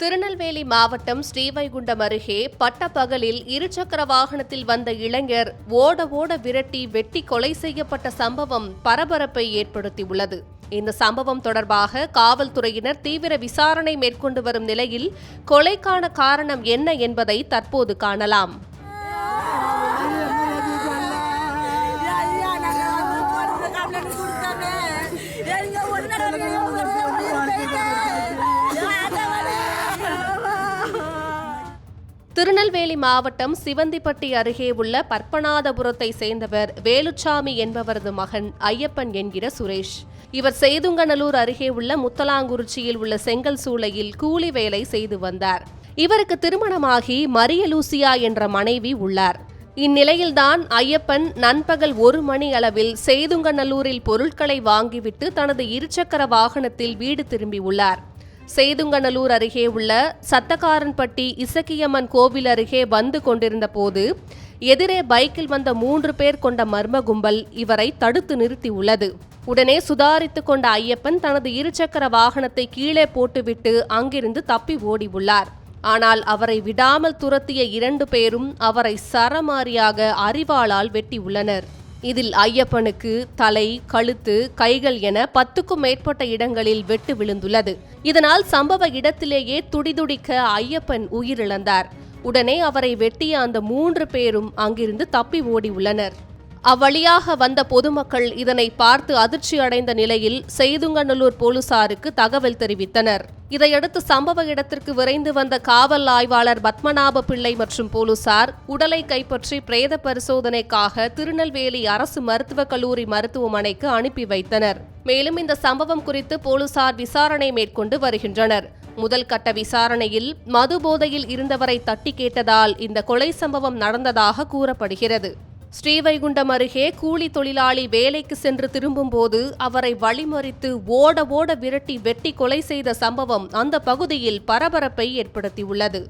திருநெல்வேலி மாவட்டம் ஸ்ரீவைகுண்டம் அருகே பட்டப்பகலில் இருசக்கர வாகனத்தில் வந்த இளைஞர் ஓட ஓட விரட்டி வெட்டி கொலை செய்யப்பட்ட சம்பவம் பரபரப்பை ஏற்படுத்தியுள்ளது. இந்த சம்பவம் தொடர்பாக காவல்துறையினர் தீவிர விசாரணை மேற்கொண்டு வரும் நிலையில் கொலைக்கான காரணம் என்ன என்பதை தற்போது காணலாம். திருநெல்வேலி மாவட்டம் சிவந்திப்பட்டி அருகே உள்ள பற்பநாதபுரத்தை சேர்ந்தவர் வேலுச்சாமி என்பவரது மகன் ஐயப்பன் என்கிற சுரேஷ். இவர் செய்துங்கநல்லூர் அருகே உள்ள முத்தலாங்குறிச்சியில் உள்ள செங்கல் சூளையில் கூலி வேலை செய்து வந்தார். இவருக்கு திருமணமாகி மரியலூசியா என்ற மனைவி உள்ளார். இந்நிலையில்தான் ஐயப்பன் நண்பகல் ஒரு மணி அளவில் செய்துங்கநல்லூரில் பொருட்களை வாங்கிவிட்டு தனது இருசக்கர வாகனத்தில் வீடு திரும்பியுள்ளார் செய்துங்கநல்லூர் அருகே உள்ள சத்தக்காரன்பட்டி இசக்கியம்மன் கோவில் அருகே வந்து கொண்டிருந்த போது எதிரே பைக்கில் வந்த மூன்று பேர் கொண்ட மர்ம கும்பல் இவரை தடுத்து நிறுத்தியுள்ளது. உடனே சுதாரித்துக் கொண்ட ஐயப்பன் தனது இருசக்கர வாகனத்தை கீழே போட்டுவிட்டு அங்கிருந்து தப்பி ஓடியுள்ளார். ஆனால் அவரை விடாமல் துரத்திய இரண்டு பேரும் அவரை சரமாரியாக அறிவாளால் வெட்டியுள்ளனர். இதில் ஐயப்பனுக்கு தலை கழுத்து கைகள் என பத்துக்கும் மேற்பட்ட இடங்களில் வெட்டு விழுந்துள்ளது. இதனால் சம்பவ இடத்திலேயே துடிதுடிக்க ஐயப்பன் உயிரிழந்தார். உடனே அவரை வெட்டிய அந்த மூன்று பேரும் அங்கிருந்து தப்பி ஓடி உள்ளனர். அவ்வழியாக வந்த பொதுமக்கள் இதனை பார்த்து அதிர்ச்சி அடைந்த நிலையில் செய்துங்கநல்லூர் போலீசாருக்கு தகவல் தெரிவித்தனர். இதையடுத்து சம்பவ இடத்திற்கு விரைந்து வந்த காவல் ஆய்வாளர் பத்மநாப பிள்ளை மற்றும் போலீசார் உடலை கைப்பற்றி பிரேத பரிசோதனைக்காக திருநெல்வேலி அரசு மருத்துவக் கல்லூரி மருத்துவமனைக்கு அனுப்பி வைத்தனர். மேலும் இந்த சம்பவம் குறித்து போலீசார் விசாரணை மேற்கொண்டு வருகின்றனர். முதல் கட்ட விசாரணையில் மது போதையில் இருந்தவரை தட்டி கேட்டதால் இந்த கொலை சம்பவம் நடந்ததாக கூறப்படுகிறது. ஸ்ரீவைகுண்டம் அருகே கூலி தொழிலாளி வேலைக்கு சென்று திரும்பும்போது அவரை வழிமறித்து ஓட ஓட விரட்டி வெட்டி கொலை செய்த சம்பவம் அந்த பகுதியில் பரபரப்பை ஏற்படுத்தியுள்ளது.